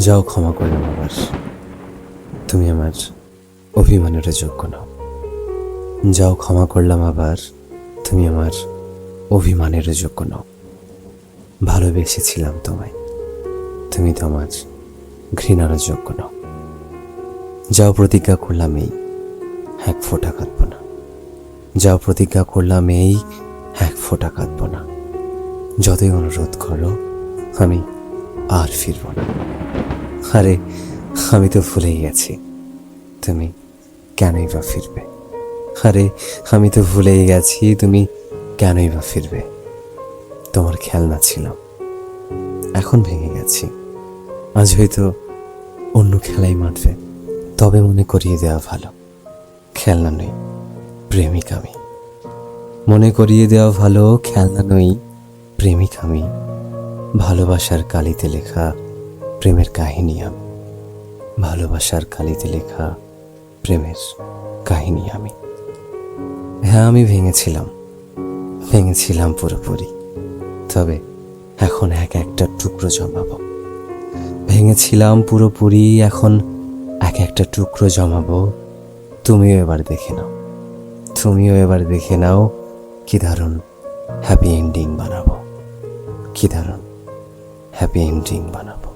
যাও ক্ষমা করলাম আবার তুমি আমার অভিমানের যোগ্য নও। যাও ক্ষমা করলাম আবার, তুমি আমার অভিমানের যোগ্য নও। ভালোবেসেছিলাম তোমায়, তুমি তো আমার ঘৃণার যোগ্য নও। যাও প্রতিজ্ঞা করলাম এই এক ফোঁটা কাঁদব না। যাও প্রতিজ্ঞা করলাম এই এক ফোঁটা কাঁদব না। যতই অনুরোধ করো, আমি আর ফিরব না। আরে, আমি তো ভুলেই গেছি। তুমি কেনই বা ফিরবে? আরে, আমি তো ভুলেই গেছি, তুমি কেনই বা ফিরবে? তোমার খেলনা ছিল। এখন ভেঙে গেছি। আজ হয়তো অন্য খেলাই মাঠবে তবে মনে করিয়ে দেওয়া ভালো। খেলনা নই, প্রেমিক আমি। মনে করিয়ে দেওয়া ভালো, খেলনা নই, প্রেমিক আমি। ভালোবাসার কালিতে লেখা প্রেমের কাহিনী আমি। ভালোবাসার কালিতে লেখা প্রেমের কাহিনী আমি। হ্যাঁ আমি ভেঙেছিলাম। ভেঙেছিলাম পুরোপুরি। তবে এখন এক একটা টুকরো জমাবো। ভেঙেছিলাম পুরোপুরি, এখন এক একটা টুকরো জমাবো। তুমিও এবার দেখে নাও। তুমিও এবার দেখে নাও কি দারুণ হ্যাপি এন্ডিং বানাবো। কি দারুণ হ্যাপি এন্ডিং বানাবো।